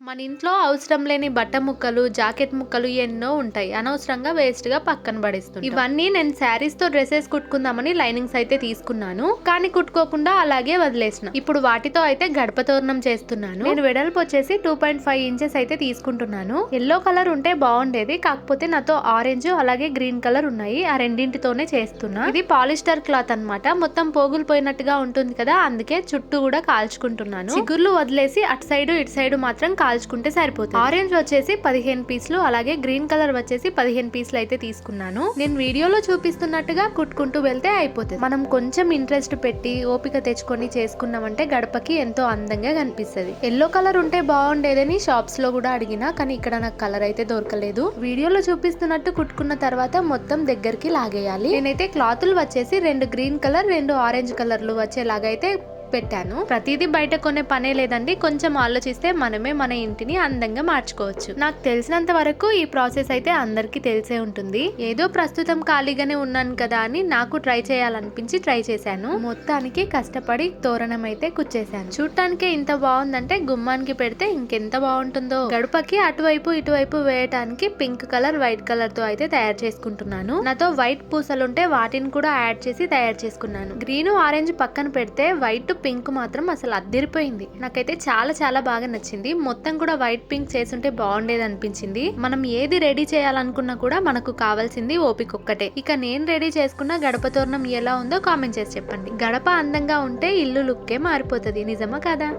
మన ఇంట్లో అవసరం లేని బట్ట ముక్కలు జాకెట్ ముక్కలు ఎన్నో ఉంటాయి. అనవసరంగా వేస్ట్గా పక్కన పడేస్తుంది ఇవన్నీ నేను శారీస్తో డ్రెస్సెస్ కుట్టుకుందామని లైనింగ్స్ అయితే తీసుకున్నాను. కానీ కుట్టుకోకుండా అలాగే వదిలేసిన. ఇప్పుడు వాటితో అయితే గడప తోరణం చేస్తున్నాను. నేను వెడల్పు వచ్చేసి టూ పాయింట్ ఫైవ్ ఇంచెస్ అయితే తీసుకుంటున్నాను. ఎల్లో కలర్ ఉంటే బాగుండేది. కాకపోతే నాతో ఆరెంజ్ అలాగే గ్రీన్ కలర్ ఉన్నాయి. ఆ రెండింటితోనే చేస్తున్నా. ఇది పాలిస్టర్ క్లాత్ అన్నమాట. మొత్తం పోగులు పోయినట్టుగా ఉంటుంది కదా అందుకే చుట్టూ కూడా కాల్చుకుంటున్నాను. చిగుర్లు వదిలేసి అటు సైడ్ ఇటు సైడ్ మాత్రం కాల్చుకుంటే సరిపోతుంది. ఆరెంజ్ వచ్చేసి పదిహేను పీసులు అలాగే గ్రీన్ కలర్ వచ్చేసి పదిహేను పీసులు అయితే తీసుకున్నాను. నేను వీడియోలో చూపిస్తున్నట్టుగా కుట్టుకుంటూ వెళ్తే అయిపోతుంది. మనం కొంచెం ఇంట్రెస్ట్ పెట్టి ఓపిక తెచ్చుకొని చేసుకున్నామంటే గడపకి ఎంతో అందంగా కనిపిస్తుంది. ఎల్లో కలర్ ఉంటే బాగుండేదని షాప్స్లో కూడా అడిగినా కానీ ఇక్కడ నాకు కలర్ అయితే దొరకలేదు. వీడియోలో చూపిస్తున్నట్టు కుట్టుకున్న తర్వాత మొత్తం దగ్గరికి లాగేయాలి. నేనైతే క్లాతులు వచ్చేసి రెండు గ్రీన్ కలర్ రెండు ఆరెంజ్ కలర్లు వచ్చేలాగైతే పెట్టాను. ప్రతిదీ బయట కొనే పనే లేదండి. కొంచెం ఆలోచిస్తే మనమే మన ఇంటిని అందంగా మార్చుకోవచ్చు. నాకు తెలిసినంత వరకు ఈ ప్రాసెస్ అయితే అందరికీ తెలిసే ఉంటుంది. ఏదో ప్రస్తుతం ఖాళీగానే ఉన్నాను కదా అని నాకు ట్రై చేయాలనిపించి ట్రై చేశాను. మొత్తానికి కష్టపడి తోరణం అయితే కుచ్చేశాను. చూడటానికి ఇంత బాగుందంటే గుమ్మానికి పెడితే ఇంకెంత బాగుంటుందో. గడపకి అటువైపు ఇటువైపు వేయటానికి పింక్ కలర్ వైట్ కలర్తో అయితే తయారు చేసుకుంటున్నాను. నాతో వైట్ పూసలుంటే వాటిని కూడా యాడ్ చేసి తయారు చేసుకున్నాను. గ్రీన్ ఆరెంజ్ పక్కన పెడితే వైట్ పింక్ మాత్రం అసలు అద్దరిపోయింది. నాకైతే చాలా చాలా బాగా నచ్చింది. మొత్తం కూడా వైట్ పింక్ చేసుంటే బాగుండేది అనిపించింది. మనం ఏది రెడీ చేయాలనుకున్నా కూడా మనకు కావాల్సింది ఓపిక ఒక్కటే. ఇక నేను రెడీ చేసుకున్న గడప తోరణం ఎలా ఉందో కామెంట్ చేసి చెప్పండి. గడప అందంగా ఉంటే ఇల్లు లుక్కే మారిపోతుంది. నిజమా కదా?